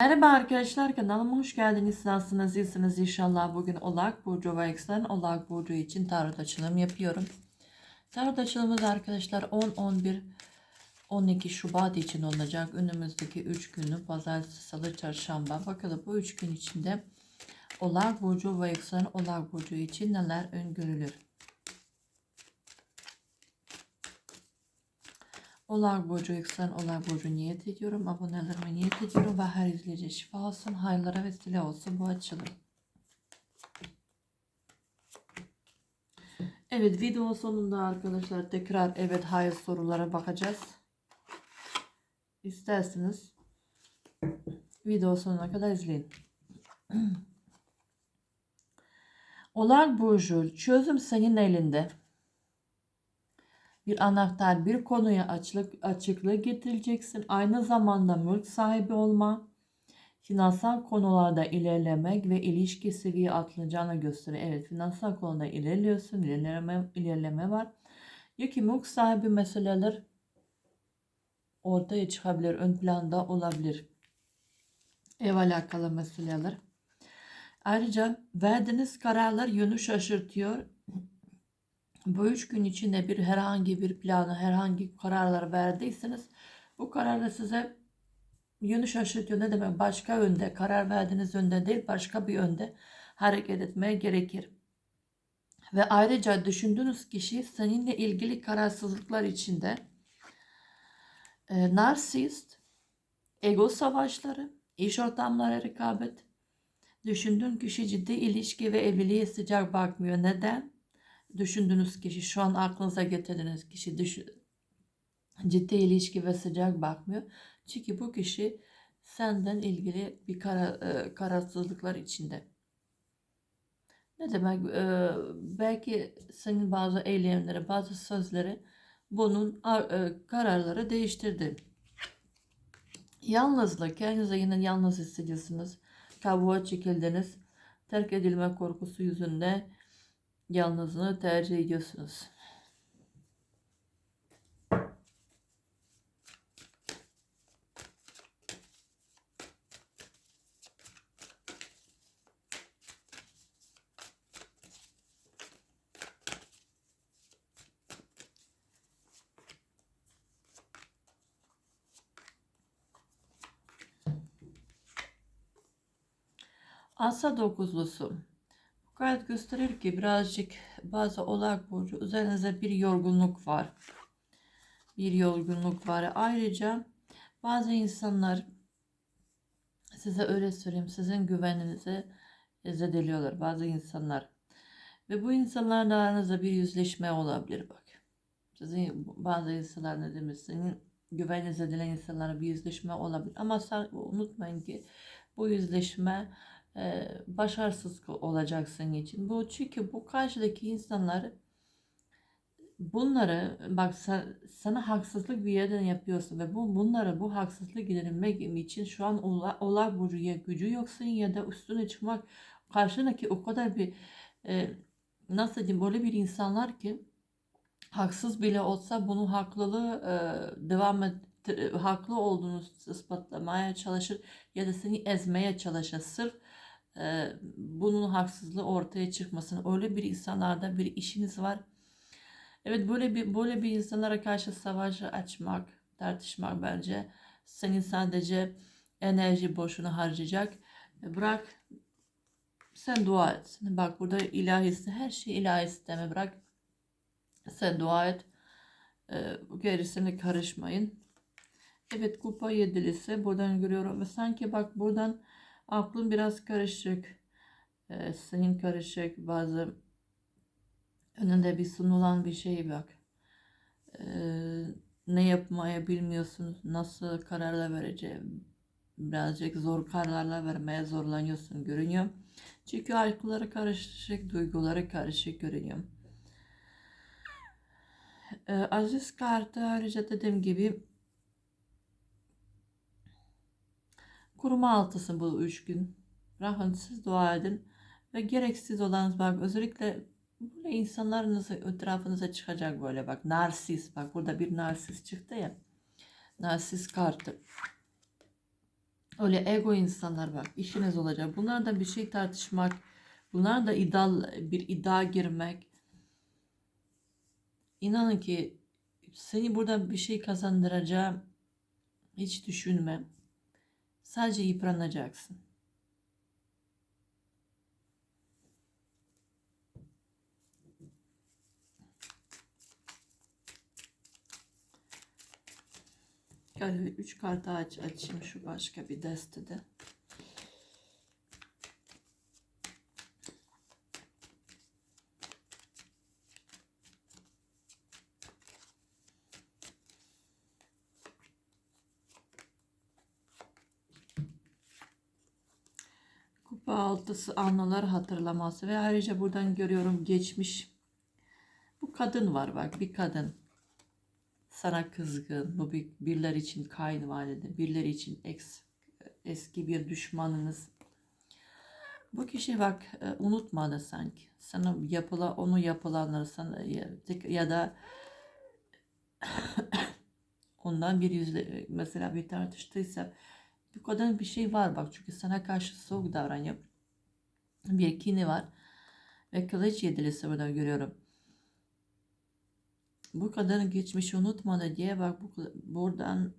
Merhaba arkadaşlar kanalıma hoş geldiniz. Nasılsınız? İyisiniz inşallah. Bugün Oğlak Burcu ve Ekselen Oğlak Burcu için tarot açılım yapıyorum. Tarot açılımımız arkadaşlar 10, 11, 12 Şubat için olacak. Önümüzdeki 3 günlük pazartesi, salı, çarşamba. Bakalım bu 3 gün içinde Oğlak Burcu ve Ekselen Oğlak Burcu için neler öngörülür? Oğlak Burcu, yükselen Oğlak Burcu niyet ediyorum. Abonelerime niyet ediyorum ve her izleyici şifa olsun, hayırlara vesile olsun bu açılım. Evet video sonunda arkadaşlar tekrar evet hayır sorulara bakacağız. İsterseniz video sonuna kadar izleyin. Oğlak Burcu çözüm senin elinde bir anahtar bir konuya açlık, açıklığı getireceksin. Aynı zamanda mülk sahibi olma, finansal konularda ilerlemek ve ilişki seviye atlayacağını gösteriyor. Evet finansal konuda ilerliyorsun, ilerleme, ilerleme var. Diyor ki mülk sahibi meseleler ortaya çıkabilir, ön planda olabilir. Ev alakalı meseleler. Ayrıca verdiğiniz kararlar yönü şaşırtıyor bu üç gün içinde bir herhangi bir planı, herhangi kararlar verdiyseniz bu kararda size yönü şaşırtıyor. Ne demek? Başka yönde, karar verdiğiniz yönde değil, başka bir yönde hareket etmeye gerekir. Ve ayrıca düşündüğünüz kişi seninle ilgili kararsızlıklar içinde e, narsist, ego savaşları, iş ortamları rekabet, düşündüğün kişi ciddi ilişki ve evliliğe sıcak bakmıyor. Neden? Düşündüğünüz kişi, şu an aklınıza getirdiğiniz kişi düşün, ciddi ilişki ve sıcak bakmıyor. Çünkü bu kişi senden ilgili bir kara, e, kararsızlıklar içinde. Ne demek? E, belki senin bazı eylemleri, bazı sözleri bunun e, kararları değiştirdi. Yalnızlık, kendinize yine yalnız hissediyorsunuz. Kabuğa çekildiniz. Terk edilme korkusu yüzünde yalnızlığı tercih ediyorsunuz. Asa dokuzlusu. Gayet gösterir ki birazcık bazı oğlak burcu üzerinize bir yorgunluk var. Bir yorgunluk var. Ayrıca bazı insanlar size öyle söyleyeyim sizin güveninizi zedeliyorlar bazı insanlar. Ve bu insanlarla aranızda bir yüzleşme olabilir bak. Sizin bazı insanlar ne demek senin güveninizi zedelen insanlara bir yüzleşme olabilir. Ama sen unutmayın ki bu yüzleşme e, başarısız olacaksın için. Bu çünkü bu karşıdaki insanlar bunları bak sen, sana haksızlık bir yerden yapıyorsun ve bu bunları bu haksızlık giderilmek için şu an olay, olay gücü yoksun ya da üstüne çıkmak karşındaki o kadar bir e, nasıl diyeyim böyle bir insanlar ki haksız bile olsa bunu haklılığı e, devam et haklı olduğunu ispatlamaya çalışır ya da seni ezmeye çalışır sırf e, bunun haksızlığı ortaya çıkmasın. Öyle bir insanlarda bir işiniz var. Evet böyle bir böyle bir insanlara karşı savaş açmak, tartışmak bence senin sadece enerji boşuna harcayacak. E, bırak sen dua et. Bak burada ilahisi her şey ilahi sisteme bırak. Sen dua et. E, gerisine karışmayın. Evet kupa yedilisi buradan görüyorum ve sanki bak buradan Aklın biraz karışık. Ee, senin karışık bazı önünde bir sunulan bir şey bak. Ee, ne yapmaya bilmiyorsun, nasıl kararlar vereceğim. Birazcık zor kararlar vermeye zorlanıyorsun görünüyor. Çünkü algıları karışık, duyguları karışık görünüyor. Ee, aziz kartı ayrıca dediğim gibi Kuruma altısın bu üç gün. Rahmatsız dua edin. Ve gereksiz olan bak özellikle böyle insanlarınız etrafınıza çıkacak böyle bak. Narsis bak burada bir narsis çıktı ya. Narsis kartı. Öyle ego insanlar bak işiniz olacak. Bunlardan bir şey tartışmak, bunlar da iddia, bir iddia girmek. İnanın ki seni buradan bir şey kazandıracağım hiç düşünme. Sadece yıpranacaksın. Galiba üç kart aç açayım şu başka bir destede. Kupa altısı anılar hatırlaması ve ayrıca buradan görüyorum geçmiş. Bu kadın var bak bir kadın sana kızgın, bu bir, birileri için kayınvalide, birileri için ex, eski bir düşmanınız. Bu kişi bak e, unutmadı sanki. Sana yapıla, onu yapılanları sana ya, ya da ondan bir yüzle mesela bir tartıştıysa bu kadın bir şey var bak çünkü sana karşı soğuk davranıyor. Bir kini var ve kılıç yedilisi burada görüyorum bu kadının geçmişi unutmadı diye bak bu, buradan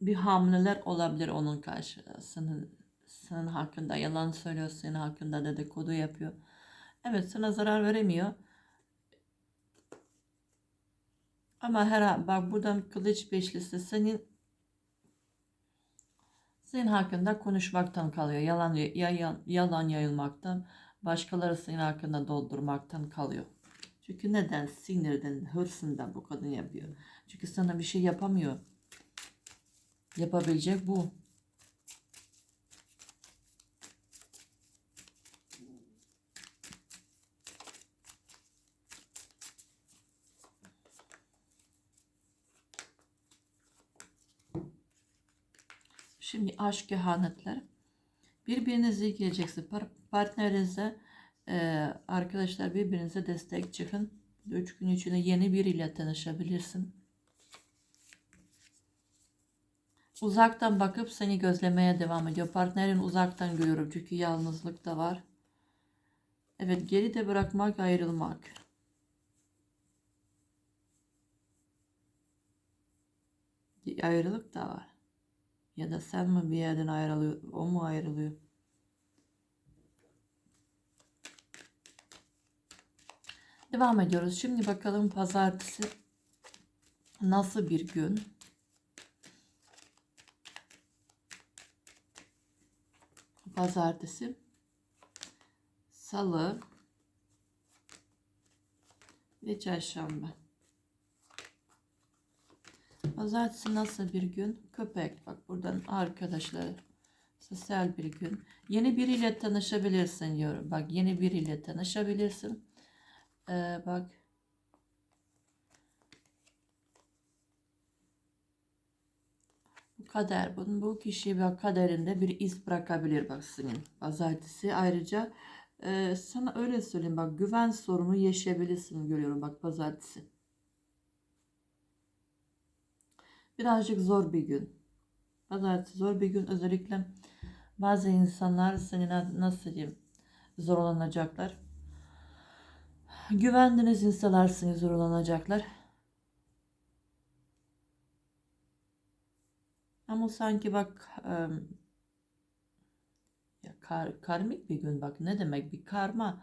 bir hamleler olabilir onun karşısında. Senin hakkında yalan söylüyor, senin hakkında dedikodu yapıyor. Evet sana zarar veremiyor. Ama her bak buradan kılıç beşlisi senin senin hakkında konuşmaktan kalıyor. Yalan yalan, yalan yayılmaktan, başkaları senin hakkında doldurmaktan kalıyor. Çünkü neden? Sinirden, hırsından bu kadın yapıyor. Çünkü sana bir şey yapamıyor. Yapabilecek bu. Şimdi aşk kehanetler. Birbirinize geleceksin. Partnerinize ee, arkadaşlar birbirinize destek çıkın. 3 gün içinde yeni biriyle tanışabilirsin. Uzaktan bakıp seni gözlemeye devam ediyor. Partnerin uzaktan görüyorum çünkü yalnızlık da var. Evet geride bırakmak ayrılmak. Ayrılık da var. Ya da sen mi bir yerden ayrılıyor, o mu ayrılıyor? Devam ediyoruz. Şimdi bakalım pazartesi nasıl bir gün? Pazartesi, salı ve çarşamba. Pazartesi nasıl bir gün? Köpek. Bak buradan arkadaşlar. Sosyal bir gün. Yeni biriyle tanışabilirsin diyorum. Bak yeni biriyle tanışabilirsin ee, bak. Bu kader. Bunun bu kişi ve kaderinde bir iz bırakabilir bak senin. Pazartesi ayrıca e, sana öyle söyleyeyim bak güven sorunu yaşayabilirsin görüyorum bak pazartesi. Birazcık zor bir gün. Pazartesi zor bir gün özellikle bazı insanlar senin nasıl diyeyim zorlanacaklar. Güvendiğiniz insanlar sizi zorlanacaklar. Ama sanki bak ya kar, karmik bir gün bak ne demek bir karma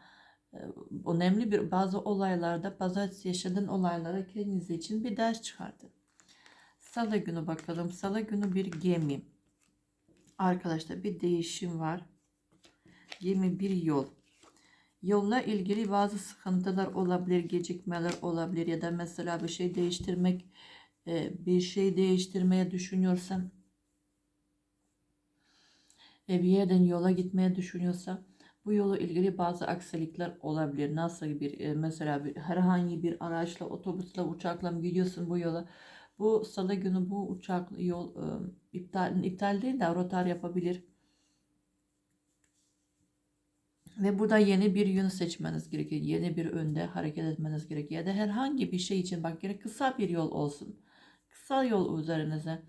önemli bir bazı olaylarda pazartesi yaşadığın olaylara kendiniz için bir ders çıkardın. Salı günü bakalım. Salı günü bir gemi. Arkadaşlar bir değişim var. Gemi bir yol. Yolla ilgili bazı sıkıntılar olabilir, gecikmeler olabilir ya da mesela bir şey değiştirmek, e, bir şey değiştirmeye düşünüyorsam ve bir yerden yola gitmeye düşünüyorsam bu yola ilgili bazı aksilikler olabilir. Nasıl bir e, mesela bir, herhangi bir araçla, otobüsle, uçakla gidiyorsun bu yola? Bu salı günü bu uçak yol e, iptal, iptal değil de rotar yapabilir Ve burada yeni bir yön seçmeniz gerekiyor. Yeni bir önde hareket etmeniz gerekiyor. Ya da herhangi bir şey için bak gerek kısa bir yol olsun. Kısa yol üzerinize.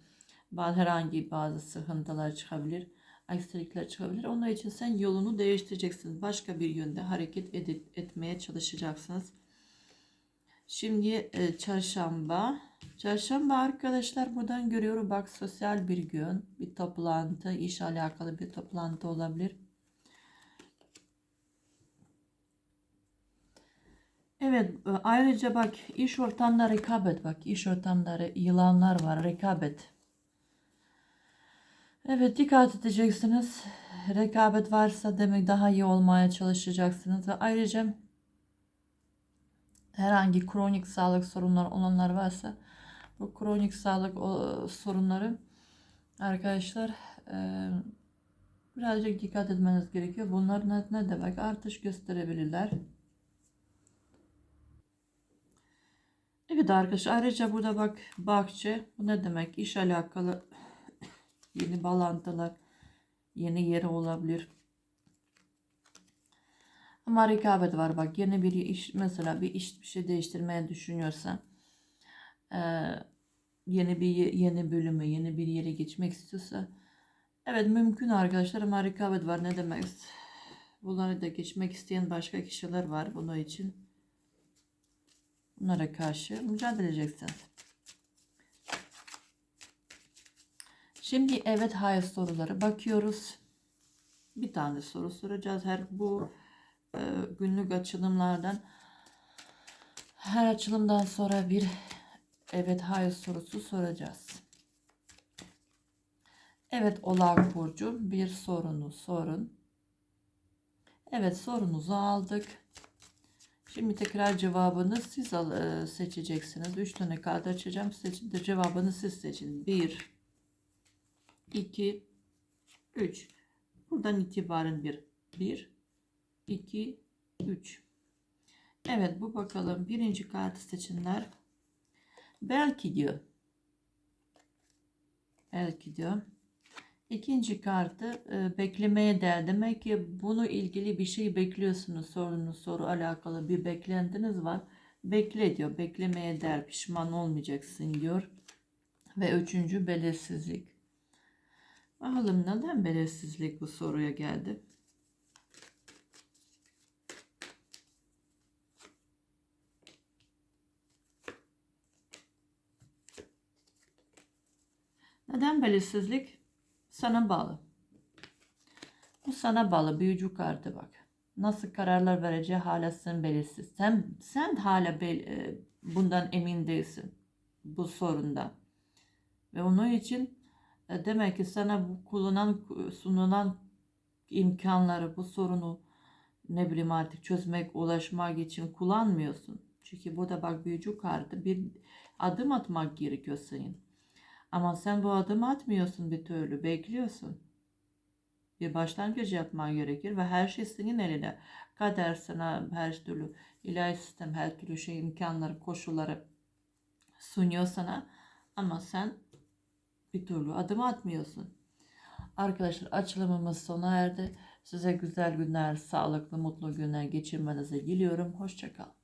bazı herhangi bazı sıkıntılar çıkabilir, aksilikler çıkabilir. Onun için sen yolunu değiştireceksin. Başka bir yönde hareket edip, etmeye çalışacaksınız. Şimdi e, çarşamba. Çarşamba arkadaşlar buradan görüyorum bak sosyal bir gün, bir toplantı, iş alakalı bir toplantı olabilir. Evet, ayrıca bak iş ortamında rekabet bak iş ortamında re- yılanlar var rekabet. Evet dikkat edeceksiniz. Rekabet varsa demek daha iyi olmaya çalışacaksınız ve ayrıca herhangi kronik sağlık sorunları olanlar varsa bu kronik sağlık sorunları arkadaşlar e, birazcık dikkat etmeniz gerekiyor. Bunlar ne, ne demek? Artış gösterebilirler. Evet arkadaşlar ayrıca burada bak bahçe bu ne demek? İş alakalı yeni bağlantılar yeni yeri olabilir. Ama rekabet var bak yeni bir iş mesela bir iş bir şey değiştirmeye düşünüyorsan eee, yeni bir ye- yeni bölümü yeni bir yere geçmek istiyorsa evet mümkün arkadaşlar ama rekabet var ne demek? Bunları da geçmek isteyen başka kişiler var bunun için. Bunlara karşı mücadele edeceksiniz. Şimdi evet hayır soruları bakıyoruz. Bir tane soru soracağız. Her bu e, günlük açılımlardan her açılımdan sonra bir evet hayır sorusu soracağız. Evet Oğlak Burcu bir sorunu sorun. Evet sorunuzu aldık. Şimdi tekrar cevabını siz e, seçeceksiniz. 3 tane kağıt açacağım. Seçin de cevabını siz seçin. 1 2 3 Buradan itibaren bir 1 2 3 Evet bu bakalım birinci kartı seçinler. Belki diyor. Belki diyor. İkinci kartı e, beklemeye değer. Demek ki bunu ilgili bir şey bekliyorsunuz. Sorunuz, soru alakalı bir beklentiniz var. Bekle diyor. Beklemeye değer. Pişman olmayacaksın diyor. Ve üçüncü belirsizlik. Bakalım neden belirsizlik bu soruya geldi? Belirsizlik? Sana bağlı. Bu sana bağlı büyücü kartı bak. Nasıl kararlar vereceği hala sen belirsiz. Sen sen hala bel, e, bundan emin değilsin bu sorundan. Ve onun için e, demek ki sana bu kullanan sunulan imkanları bu sorunu ne bileyim artık çözmek, ulaşmak için kullanmıyorsun. Çünkü burada bak büyücü kartı bir adım atmak gerekiyor senin. Ama sen bu adımı atmıyorsun bir türlü, bekliyorsun. Bir başlangıç yapman gerekir ve her şey senin elinde. Kader sana her türlü ilahi sistem, her türlü şey imkanları, koşulları sunuyor sana. Ama sen bir türlü adım atmıyorsun. Arkadaşlar açılımımız sona erdi. Size güzel günler, sağlıklı, mutlu günler geçirmenizi diliyorum. Hoşçakalın.